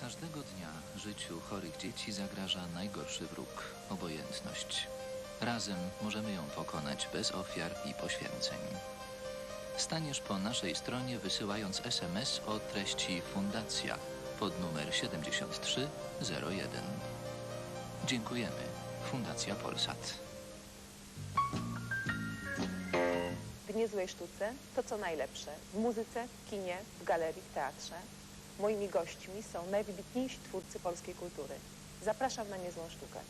Każdego dnia życiu chorych dzieci zagraża najgorszy wróg obojętność. Razem możemy ją pokonać bez ofiar i poświęceń. Staniesz po naszej stronie wysyłając SMS o treści Fundacja pod numer 7301. Dziękujemy. Fundacja Polsat. W niezłej sztuce to co najlepsze. W muzyce, w kinie, w galerii, w teatrze. Moimi gośćmi są najwybitniejsi twórcy polskiej kultury. Zapraszam na niezłą sztukę.